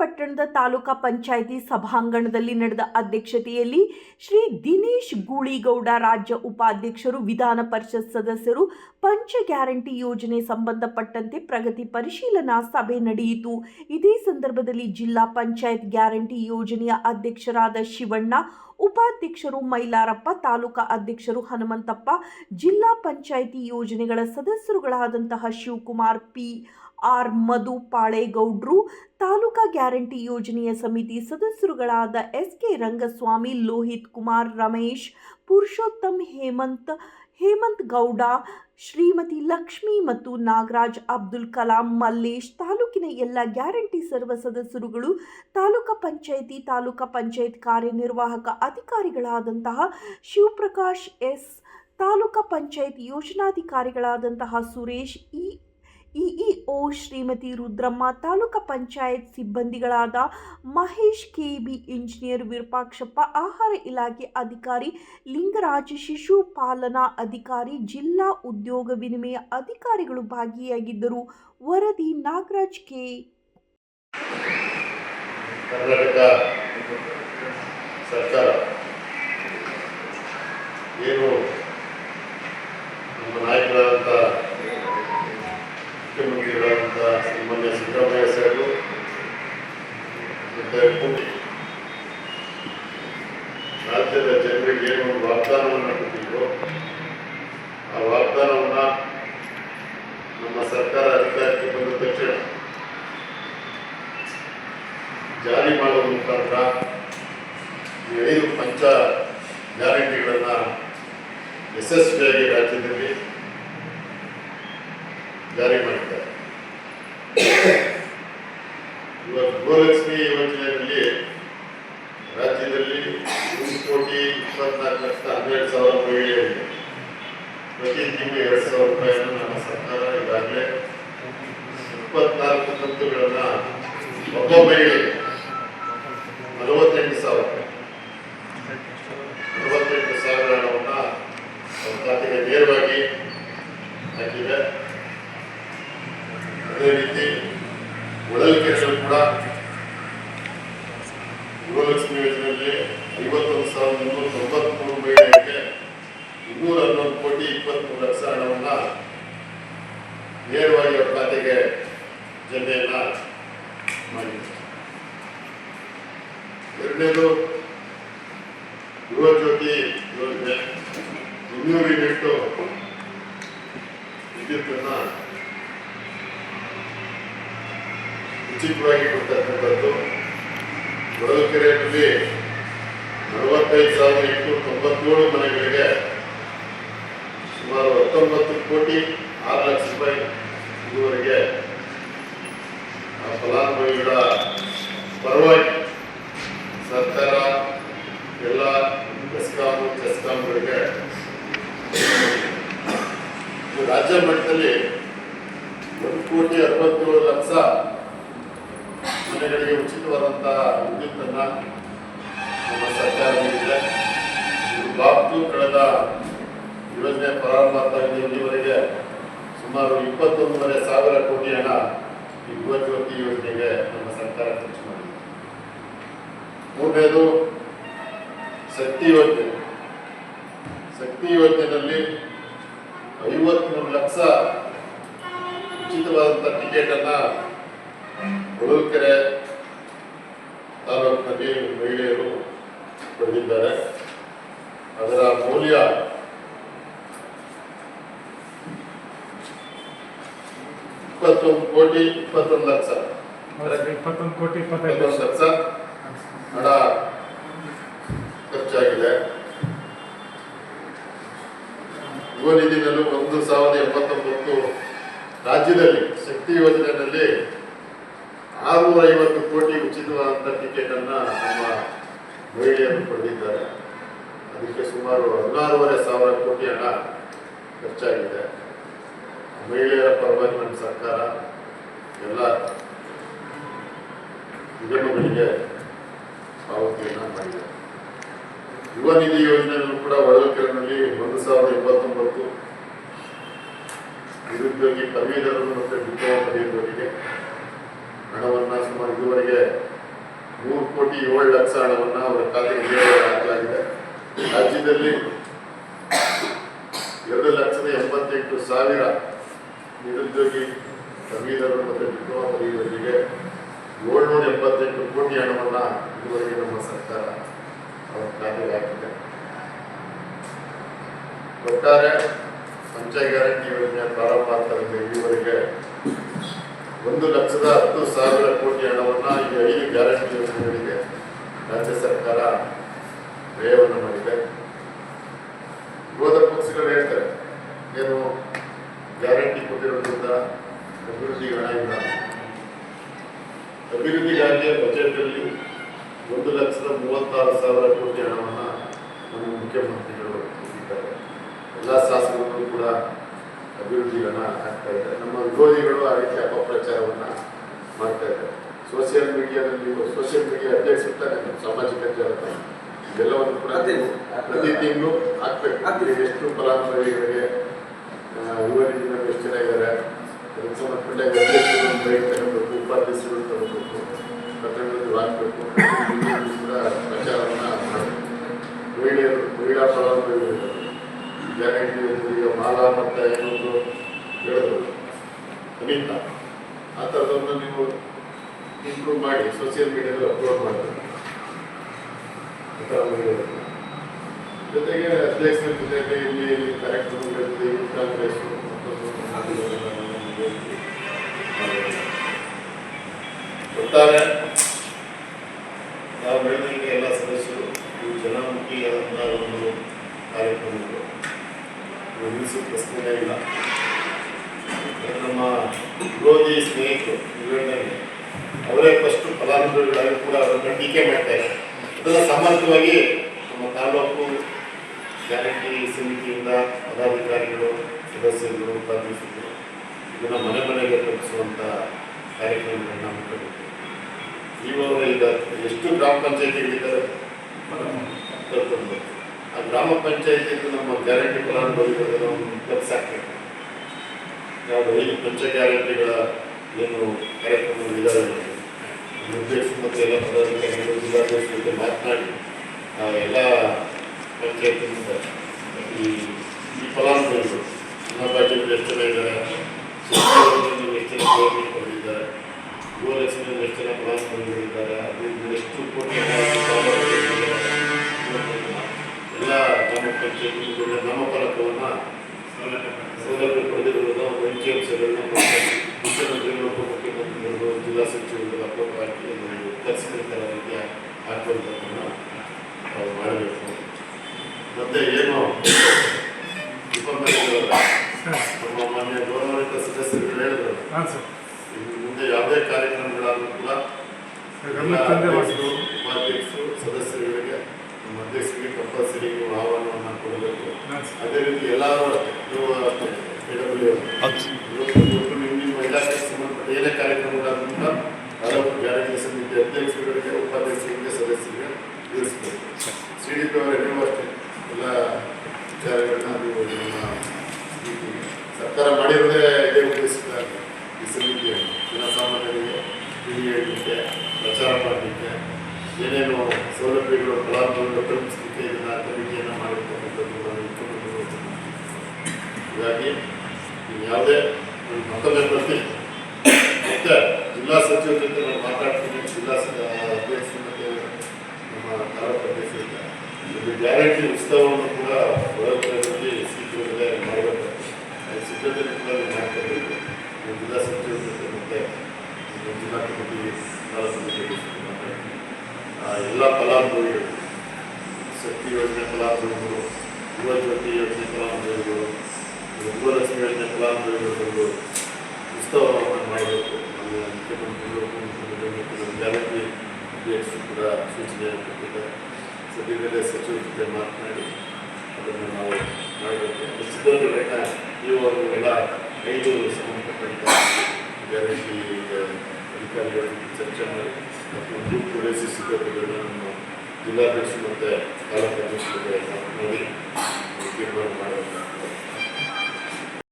ಪಟ್ಟಣದ ತಾಲೂಕಾ ಪಂಚಾಯಿತಿ ಸಭಾಂಗಣದಲ್ಲಿ ನಡೆದ ಅಧ್ಯಕ್ಷತೆಯಲ್ಲಿ ಶ್ರೀ ದಿನೇಶ್ ಗೂಳಿಗೌಡ ರಾಜ್ಯ ಉಪಾಧ್ಯಕ್ಷರು, ವಿಧಾನ ಪರಿಷತ್ ಸದಸ್ಯರು, ಪಂಚ ಗ್ಯಾರಂಟಿ ಯೋಜನೆ ಸಂಬಂಧಪಟ್ಟಂತೆ ಪ್ರಗತಿ ಪರಿಶೀಲನಾ ಸಭೆ ನಡೆಯಿತು. ಇದೇ ಸಂದರ್ಭದಲ್ಲಿ ಜಿಲ್ಲಾ ಪಂಚಾಯತ್ ಗ್ಯಾರಂಟಿ ಯೋಜನೆಯ ಅಧ್ಯಕ್ಷರಾದ ಶಿವಣ್ಣ, ಉಪಾಧ್ಯಕ್ಷರು ಮೈಲಾರಪ್ಪ, ತಾಲೂಕಾ ಅಧ್ಯಕ್ಷರು ಹನುಮಂತಪ್ಪ, ಜಿಲ್ಲಾ ಪಂಚಾಯಿತಿ ಯೋಜನೆಗಳ ಸದಸ್ಯರುಗಳಾದಂತಹ ಶಿವಕುಮಾರ್ ಪಿ. ಆರ್ ಮಧು ಪಾಳೇಗೌಡ್ರು, ತಾಲೂಕಾ ಗ್ಯಾರಂಟಿ ಯೋಜನೆಯ ಸಮಿತಿ ಸದಸ್ಯರುಗಳಾದ ಎಸ್ ಕೆ ರಂಗಸ್ವಾಮಿ, ಲೋಹಿತ್ ಕುಮಾರ್ ರಮೇಶ್, ಪುರುಷೋತ್ತಮ್ ಹೇಮಂತ್ ಹೇಮಂತ್ ಗೌಡ, ಶ್ರೀಮತಿ ಲಕ್ಷ್ಮಿ ಮತ್ತು ನಾಗರಾಜ್ ಅಬ್ದುಲ್ ಕಲಾಂ, ಮಲ್ಲೇಶ್ ತಾಲೂಕಿನ ಎಲ್ಲ ಗ್ಯಾರಂಟಿ ಸರ್ವ ಸದಸ್ಯರುಗಳು, ತಾಲೂಕಾ ಪಂಚಾಯಿತಿ, ತಾಲೂಕಾ ಪಂಚಾಯತ್ ಕಾರ್ಯನಿರ್ವಾಹಕ ಅಧಿಕಾರಿಗಳಾದಂತಹ ಶಿವಪ್ರಕಾಶ್ ಎಸ್, ತಾಲೂಕಾ ಪಂಚಾಯತ್ ಯೋಜನಾಧಿಕಾರಿಗಳಾದಂತಹ ಸುರೇಶ್ ಇಇಒ ಶ್ರೀಮತಿ ರುದ್ರಮ್ಮ ತಾಲೂಕಾ ಪಂಚಾಯತ್ ಸಿಬ್ಬಂದಿಗಳಾದ ಮಹೇಶ್ ಕೆಬಿ ಇಂಜಿನಿಯರ್ ವಿರೂಪಾಕ್ಷಪ್ಪ, ಆಹಾರ ಇಲಾಖೆ ಅಧಿಕಾರಿ ಲಿಂಗರಾಜ್ ಶಿಶು ಪಾಲನಾ ಅಧಿಕಾರಿ ಜಿಲ್ಲಾ ಉದ್ಯೋಗ ವಿನಿಮಯ ಅಧಿಕಾರಿಗಳು ಭಾಗಿಯಾಗಿದ್ದರು. ವರದಿ ನಾಗರಾಜ್ ಕೆ. ಸರ್ಕಾರ ಏನು ನಮ್ಮ ನಾಯಕರಾದಂಥ ಮುಖ್ಯಮಂತ್ರಿಗಳಾದಂಥ ಶ್ರೀಮಾನ್ಯ ಸಿದ್ದರಾಮಯ್ಯ ಸಾಹೇಬರು ರಾಜ್ಯದ ಜನರಿಗೆ ಏನು ವಾಗ್ದಾನವನ್ನು ಕೊಟ್ಟಿದ್ರು, ಆ ವಾಗ್ದಾನವನ್ನು ನಮ್ಮ ಸರ್ಕಾರ ಅಧಿಕಾರಕ್ಕೆ ಬಂದ ತಕ್ಷಣ ಜಾರಿ ಮಾಡುವ ಮುಖಾಂತರ ಐದು ಪಂಚ ಗ್ಯಾರಂಟಿಗಳನ್ನು ಯಶಸ್ವಿಯಾಗಿ ರಾಜ್ಯದಲ್ಲಿ ಜಾರಿ ಮಾಡಿದ್ದಾರೆ ಇವಾಗ ಗೃಹಲಕ್ಷ್ಮಿ ಯೋಜನೆಯಲ್ಲಿ ರಾಜ್ಯದಲ್ಲಿ ಒಂದು ಕೋಟಿ ಇಪ್ಪತ್ನಾಲ್ಕು ಲಕ್ಷದ ಹನ್ನೆರಡು ಸಾವಿರ ಮಹಿಳೆಯರಿಗೆ ಪ್ರತಿ ತಿಂಗಳು ಎರಡು ಸಾವಿರ ರೂಪಾಯಿಯನ್ನು ನಮ್ಮ ಸರ್ಕಾರ ಈಗಾಗಲೇ ಇಪ್ಪತ್ನಾಲ್ಕು ಕಂತುಗಳನ್ನು ಒಬ್ಬ ಮಹಿಳೆಗೆ ನಲವತ್ತೆಂಟು ಸಾವಿರ ನಲವತ್ತೆಂಟು ಸಾವಿರ ಹಣವನ್ನು ಅವ್ರ ಖಾತೆಗೆ ನೇರವಾಗಿ ಹಾಕಿದೆ ಅದೇ ರೀತಿ ಒಳಲ್ಕೆರೆಗಳು ಕೂಡ ಗೃಹಲಕ್ಷ್ಮಿ ಯೋಜನೆಯಲ್ಲಿ ಐವತ್ತೊಂದು ಸಾವಿರದ ಮುನ್ನೂರ ತೊಂಬತ್ಮೂರು ಮಹಿಳೆಯರಿಗೆ ಇನ್ನೂರ ಹನ್ನೊಂದು ಕೋಟಿ ಇಪ್ಪತ್ತ್ಮೂರು ಲಕ್ಷ ಹಣವನ್ನು ನೇರವಾಗಿ ಅವರ ಖಾತೆಗೆ ಜಮೆಯನ್ನು ಮಾಡಿದೆ ಎರಡನೇದು ಗೃಹ ಜ್ಯೋತಿ ಯೋಜನೆ. ಇನ್ನೂರು ಯೂನಿಟ್ಟು ವಿದ್ಯುತ್ತನ್ನು ಉಚಿತವಾಗಿ ಕೊಡ್ತಕ್ಕಂಥದ್ದು ಹೊಳಲ್ಕೆರೆಯಲ್ಲಿ ನಲವತ್ತೈದು ಸಾವಿರದ ಎಂಟುನೂರ ತೊಂಬತ್ತೇಳು ಮನೆಗಳಿಗೆ ಸುಮಾರು ಹತ್ತೊಂಬತ್ತು ಕೋಟಿ ಆರು ಲಕ್ಷ ರೂಪಾಯಿ ಇದುವರೆಗೆ ಆ ಫಲಾನುಭವಿಗಳ ಪರವಾಗಿ ಸರ್ಕಾರ ಎಲ್ಲ ಬೆಸ್ಕಾಂ ಚೆಸ್ಕಾಂಗಳಿಗೆ ಇದು ರಾಜ್ಯ ಮಟ್ಟದಲ್ಲಿ ಒಂದು ಕೋಟಿ ಅರವತ್ತೇಳು ಲಕ್ಷ ಮನೆಗಳಿಗೆ ವಿದ್ಯುತ್ ವಿದ್ಯುತ್ತನ್ನು ನಮ್ಮ ಸರ್ಕಾರ ನೀಡಿದೆ. ಬಾಬ್ತು ಕಳೆದ ಯೋಜನೆ ಪ್ರಾರಂಭ ಆಗ್ತಾಗಿದೆ ಸುಮಾರು ಇಪ್ಪತ್ತೊಂದೂವರೆ ಸಾವಿರ ಕೋಟಿ ಹಣ ಈ ಯೋಜನೆಗೆ ನಮ್ಮ ಸರ್ಕಾರ ಖರ್ಚು ಮಾಡಿದೆ. ಮೂರನೇದು ಶಕ್ತಿ ಯೋಜನೆ. ಶಕ್ತಿ ಯೋಜನೆಯಲ್ಲಿ ಐವತ್ಮೂರು ಲಕ್ಷ ಉಚಿತವಾದಂಥ ಟಿಕೆಟನ್ನು ಹೊಳಲ್ಕೆರೆ ತಾಲೂಕಿನಲ್ಲಿ ಮಹಿಳೆಯರು ಪಡೆದಿದ್ದಾರೆ. ಅದರ ಮೌಲ್ಯ ಇಪ್ಪತ್ತೊಂದು ಕೋಟಿ ಇಪ್ಪತ್ತೊಂದು ಲಕ್ಷ. ಇಪ್ಪತ್ತೊಂದು ಕೋಟಿ ಇಪ್ಪತ್ತೊಂದು ಲಕ್ಷ. ಹಣ ಖರ್ಚಾಗಿದೆ ಯುವ ನಿಧಿನಲ್ಲೂ ಒಂದು ಸಾವಿರದ ಎಂಬತ್ತೊಂಬತ್ತು ರಾಜ್ಯದಲ್ಲಿ ಶಕ್ತಿ ಯೋಜನೆಯಲ್ಲಿ ಆರುನೂರ ಐವತ್ತು ಕೋಟಿ ಉಚಿತವಾದಂಥ ಟಿಕೆಟನ್ನು ನಮ್ಮ ಮಹಿಳೆಯರು ಪಡೆದಿದ್ದಾರೆ. ಅದಕ್ಕೆ ಸುಮಾರು ಹದಿನಾರೂವರೆ ಸಾವಿರ ಕೋಟಿ ಹಣ ಖರ್ಚಾಗಿದೆ. ಮಹಿಳೆಯರ ಪರವಾಗಿ ನಮ್ಮ ಸರ್ಕಾರ ಎಲ್ಲ ನಿಗಮಗಳಿಗೆ ಪಾವತಿಯನ್ನು ಮಾಡಿದೆ. ಯುವ ನಿಧಿ ಯೋಜನೆಗಳು ಕೂಡ ಹೊಳಲ್ಕೆರೆನಲ್ಲಿ ಒಂದು ಸಾವಿರದ ಇಪ್ಪತ್ತೊಂಬತ್ತು ನಿರುದ್ಯೋಗಿ ಪದವೀಧರರು ಮತ್ತು ಡಿಪ್ಲೊಮಾ ಪದವೀಧರರಿಗೆ ಹಣವನ್ನು ಸುಮಾರು ಇದುವರೆಗೆ ಏಳು ಲಕ್ಷ ಹಣವನ್ನು ಅವರ ಖಾತೆಗೆ ನೇರವಾಗಿ ಹಾಕಲಾಗಿದೆ ರಾಜ್ಯದಲ್ಲಿ ಎರಡು ಲಕ್ಷದ ಎಂಬತ್ತೆಂಟು ಸಾವಿರ ನಿರುದ್ಯೋಗಿ ಪದವೀಧರರು ಮತ್ತು ಡಿಪ್ಲೊಮಾ ಪದವೀಧರರಿಗೆ ಏಳ್ನೂರ ಎಂಬತ್ತೆಂಟು ಕೋಟಿ ಹಣವನ್ನು ಇದುವರೆಗೆ ನಮ್ಮ ಸರ್ಕಾರ ಅವರ ಖಾತೆಗೆ ಹಾಕಿದೆ ಒಟ್ಟಾರೆ ಸಂಚಯ ಗ್ಯಾರಂಟಿ ಯೋಜನೆ ಪ್ರಾರಂಭ ಆಗ್ತದೆ ಇಲ್ಲಿವರೆಗೆ. ಒಂದು ಲಕ್ಷದ ಹತ್ತು ಸಾವಿರ ಕೋಟಿ ಹಣವನ್ನು ಈ ಐದು ಗ್ಯಾರಂಟಿ ಯೋಜನೆಗಳಿಗೆ ರಾಜ್ಯ ಸರ್ಕಾರ ವ್ಯಯವನ್ನು ಮಾಡಿದೆ ವಿರೋಧ ಪಕ್ಷಗಳು ಹೇಳ್ತಾರೆ ಏನು ಗ್ಯಾರಂಟಿ ಕೊಟ್ಟಿರೋದ್ರಿಂದ ಅಭಿವೃದ್ಧಿಗೆ ಹಣ ಇಲ್ಲ ಅಭಿವೃದ್ಧಿಗಾಗಿ ಬಜೆಟಲ್ಲಿ ಒಂದು ಲಕ್ಷದ ಮೂವತ್ತಾರು ಸಾವಿರ ಕೋಟಿ ಹಣವನ್ನು ನಮ್ಮ ಮುಖ್ಯಮಂತ್ರಿಗಳು ಕೊಟ್ಟಿದ್ದಾರೆ ಎಲ್ಲ ಕೂಡ ಅಭಿವೃದ್ಧಿಗಳನ್ನ ಆಗ್ತಾ ಇದೆ ನಮ್ಮ ವಿರೋಧಿಗಳು ಆ ರೀತಿ ಅಪಪ್ರಚಾರವನ್ನು ಮಾಡ್ತಾ ಇದ್ದಾರೆ. ಸೋಷಿಯಲ್ ಮೀಡಿಯಾದಲ್ಲಿ ಸೋಷಿಯಲ್ ಮೀಡಿಯಾ ಅಧ್ಯಕ್ಷ ಇರ್ತಾರೆ ನಮ್ಮ ಸಾಮಾಜಿಕ ಜಾಲತಾಣ ಇದೆಲ್ಲವನ್ನು ಕೂಡ ಪ್ರತಿ ತಿಂಗಳು ಆಗ್ಬೇಕು ಎಷ್ಟು ಫಲಾನುಭವಿಗಳಿಗೆ ಯುವ ಎಷ್ಟು ಜನ ಇದ್ದಾರೆ ಅದಕ್ಕೆ ಸಂಬಂಧಪಟ್ಟ ಗ್ಯಾರಂಟಿ ಮಾಲಾ ಮತ್ತು ಇನ್ನೊಂದು ಹೇಳಿದ್ರು ಅನಿತಾ ಆ ಥರದನ್ನು ನೀವು ಇಂಪ್ರೂವ್ ಮಾಡಿ ಸೋಷಿಯಲ್ ಮೀಡಿಯಾದಲ್ಲಿ ಅಪ್ಲೋಡ್ ಮಾಡಬೇಕು ಜೊತೆಗೆ ಅಧ್ಯಕ್ಷರ ಜೊತೆಗೆ ಇಲ್ಲಿ ಇಲ್ಲಿ ಕಾರ್ಯಕ್ರಮಗಳಿರುತ್ತೆ ಯೂತ್ ಕಾಂಗ್ರೆಸ್ ಒಟ್ಟಾರೆ, ನಾವು ಹೇಳಿದಂಗೆ ಎಲ್ಲ ಸದಸ್ಯರು ಇವು ಜನಮುಖಿಯಾದಂತಹ ಒಂದು ಕಾರ್ಯಕ್ರಮಗಳು. ನಿಲ್ಲಿಸೋ ಪ್ರಶ್ನೆನೇ ಇಲ್ಲ ನಮ್ಮ ವಿರೋಧಿ ಸ್ನೇಹಿತರು ಅವರೇ ಫಸ್ಟ್ ಫಲಾನುಭವಿಗಳಾಗಿ ಕೂಡ ಅವರನ್ನು ಟೀಕೆ ಮಾಡ್ತಾ ಇದ್ದಾರೆ. ಅದನ್ನು ಸಮರ್ಥವಾಗಿ ನಮ್ಮ ತಾಲೂಕು ಗ್ಯಾರಂಟಿ ಸಮಿತಿಯಿಂದ ಪದಾಧಿಕಾರಿಗಳು ಸದಸ್ಯರು ಉಪಾಧ್ಯಕ್ಷರು ಇದನ್ನು ಮನೆ ಮನೆಗೆ ತಲುಪಿಸುವಂಥ ಕಾರ್ಯಕ್ರಮಗಳನ್ನು ಹಮ್ಮಿಕೊಂಡಿದ್ದೀವಿ ಇವಾಗ ಈಗ ಎಷ್ಟು ಗ್ರಾಮ ಪಂಚಾಯತಿಗಳಿದ್ದಾರೆ ಇಪ್ಪತ್ತೊಂದು ಆ ಗ್ರಾಮ ಪಂಚಾಯತಿಯಿಂದ ನಮ್ಮ ಗ್ಯಾರಂಟಿ ಫಲಾನುಭವಿಗಳು ಒಂದು ಕೆಲಸ ಆಗ್ಬೇಕು ಯಾವುದು ಐದು ಪಂಚ ಗ್ಯಾರಂಟಿಗಳ ಏನು ಕಾರ್ಯಕ್ರಮಗಳಿದ್ದಾವೆ ನಿರ್ದೇಶ ಮತ್ತು ಎಲ್ಲ ಪದಾಧಿಕಾರಿಗಳು ಜಿಲ್ಲಾಧ್ಯಕ್ಷರ ಜೊತೆ ಮಾತನಾಡಿ ಎಲ್ಲ ಪಂಚಾಯತಿನಿಂದ ಈ ಈ ಫಲಾನುಭವಿಗಳು ಅನ್ನಭಾಗ್ಯದಲ್ಲಿ ಎಷ್ಟು ಜನ ಇದ್ದಾರೆ ಎಷ್ಟು ಜನ ಗೃಹಲಕ್ಷ್ಮಿಯಲ್ಲಿ ಎಷ್ಟು ಜನ ಫಲಾನುಭವಿಗಳಿದ್ದಾರೆ ಗ್ರಾಮ ಪಂಚಾಯತಿಗಳು ನಮ್ಮ ಫಲಕವನ್ನು ಸೌಲಭ್ಯ ಪಡೆದಿರುವುದು ಅಂಕಿ ಅಂಶಗಳನ್ನ ಮುಖ್ಯಮಂತ್ರಿಗಳು ಉಪಮುಖ್ಯಮಂತ್ರಿಗಳು ಜಿಲ್ಲಾ ಸಚಿವರುಗಳು ಅಪ್ರೋಪ್ ಹಾಕಿ ಉತ್ತರಿಸಿದ ರೀತಿಯ ಹಾಕುವಂಥದ್ದನ್ನು ನಾವು ಮಾಡಬೇಕು ಮತ್ತೆ ಏನು ಉಪಮುಖ್ಯಮಂತ್ರಿಗಳು ನಮ್ಮ ಮಾನ್ಯ ಗೌರವಾನ್ವಿತ ಸದಸ್ಯರು ಹೇಳಿದ್ರು ಹಾಂ ಸರ್ ಇನ್ನು ಮುಂದೆ ಯಾವುದೇ ಕಾರ್ಯಕ್ರಮಗಳಾದರೂ ಕೂಡ ಎಲ್ಲ ಗಮನ ತಂದೆ ಅಧ್ಯಕ್ಷರು ಉಪಾಧ್ಯಕ್ಷರು ಸದಸ್ಯರುಗಳಿಗೆ ನಮ್ಮ ಅಧ್ಯಕ್ಷರಿಗೆ ಕಂಪಲ್ಸರಿ ನೀವು ಆಹ್ವಾನವನ್ನು ಕೊಡಬೇಕು ಹಾಂ ಸರ್ ಅದೇ ರೀತಿ ಎಲ್ಲರೂ ಅಷ್ಟೇ ನೀವು ಅಷ್ಟೇ AWS. ಇವತ್ತು ಇವತ್ತು ನಿಮ್ಮ ನಿಮ್ಮ ಇಲಾಖೆಗೆ ಸಂಬಂಧಪಟ್ಟ ಏನೇ ತಾಲೂಕು ಗ್ಯಾರಂಟಿ ಸಮಿತಿ ಅಧ್ಯಕ್ಷರುಗಳಿಗೆ ಉಪಾಧ್ಯಕ್ಷರಿಗೆ ಸದಸ್ಯರಿಗೆ ತಿಳಿಸ್ಬೇಕು. ಸಿ ಡಿ ಪಿ ಅವರೇ ನೀವು ಅಷ್ಟೇ ಎಲ್ಲ ವಿಚಾರಗಳನ್ನ ನೀವು ನಿಮ್ಮ ಈ ಸರ್ಕಾರ ಮಾಡಿರೋದೇ ಇದೇ ಉದ್ದೇಶದ ಈ ಸಮಿತಿಯನ್ನು ಜನಸಾಮಾನ್ಯರಿಗೆ ತಿಳಿ ಹೇಳಲಿಕ್ಕೆ ಪ್ರಚಾರ ಮಾಡಲಿಕ್ಕೆ ಏನೇನು ಸೌಲಭ್ಯಗಳು ಫಲಾನುಭವಿಗಳು ತಲುಪಿಸಲಿಕ್ಕೆ ಇದನ್ನ ತನಿಖೆಯನ್ನು ಮಾಡಿರ್ತಕ್ಕಂಥದ್ದು ನಾನು ಮುಖ್ಯಮಂತ್ರಿಗಳು ಹೀಗಾಗಿ ಯಾವುದೇ ಮತ್ತೊಮ್ಮೆ ಬರ್ತೀನಿ. ಮತ್ತೆ ಜಿಲ್ಲಾ ಸಚಿವರ ಜೊತೆ ನಾನು ಮಾತಾಡ್ತೀನಿ. ಜಿಲ್ಲಾ ಅಧ್ಯಕ್ಷರು ಮತ್ತು ನಮ್ಮ ತಾಲೂಕು ಅಧ್ಯಕ್ಷರಿಂದ ಗ್ಯಾರಂಟಿ ಉತ್ಸವವನ್ನು ಕೂಡ ಹೊರತರದಲ್ಲಿ ಶೀಘ್ರದಲ್ಲೇ ಮಾಡಬೇಕು ಅದು ಸಿದ್ಧತೆ ಕೂಡ ಮಾಡ್ಕೋಬೇಕು ಜಿಲ್ಲಾ ಸಚಿವರ ಜೊತೆ ಮತ್ತೆ ಜಿಲ್ಲಾ ಕಮಿಟಿ ತಾಲೂಕು ಎಲ್ಲ ಫಲಾನುಭವಿಗಳು. ಶಕ್ತಿ ಯೋಜನೆ ಫಲಾನುಭವಿಗಳು ಯುವ ಜ್ಯೋತಿ ಯೋಜನೆ ಫಲಾನುಭವಿಗಳು ಗೃಹಲಕ್ಷ್ಮಿ ಯೋಜನೆ ಫಲಾನುಭವಿಗಳು ಉತ್ಸವವನ್ನು ಮಾಡಬೇಕು. ನಮ್ಮ ಮುಖ್ಯಮಂತ್ರಿಗಳು, ಉಪಮುಖ್ಯಮಂತ್ರಿಗಳು ಗ್ಯಾರಂಟಿ ಅಧ್ಯಕ್ಷರು ಕೂಡ ಸೂಚನೆ ಸದ್ಯದಲ್ಲೇ ಸಚಿವರ ಜೊತೆ ಮಾತನಾಡಿ ಅದನ್ನು ನಾವು ಮಾಡಬೇಕು. ಸಿದ್ಧತೆಗಳನ್ನ ಎಲ್ಲ ಐದು ಸಂಬಂಧಪಟ್ಟಂಥ ಗ್ಯಾರಂಟಿ ಅಧಿಕಾರಿಗಳ ಚರ್ಚೆ ಮಾಡಿ ಮತ್ತು ಗ್ರೂಪ್ ಸಿದ್ಧತೆಗಳನ್ನ ಜಿಲ್ಲಾಧ್ಯಕ್ಷರು ಮತ್ತು ತಾಲೂಕು ಅಧ್ಯಕ್ಷರ ಜೊತೆ ಮಾತನಾಡಿ ತೀರ್ಮಾನ ಮಾಡಬೇಕು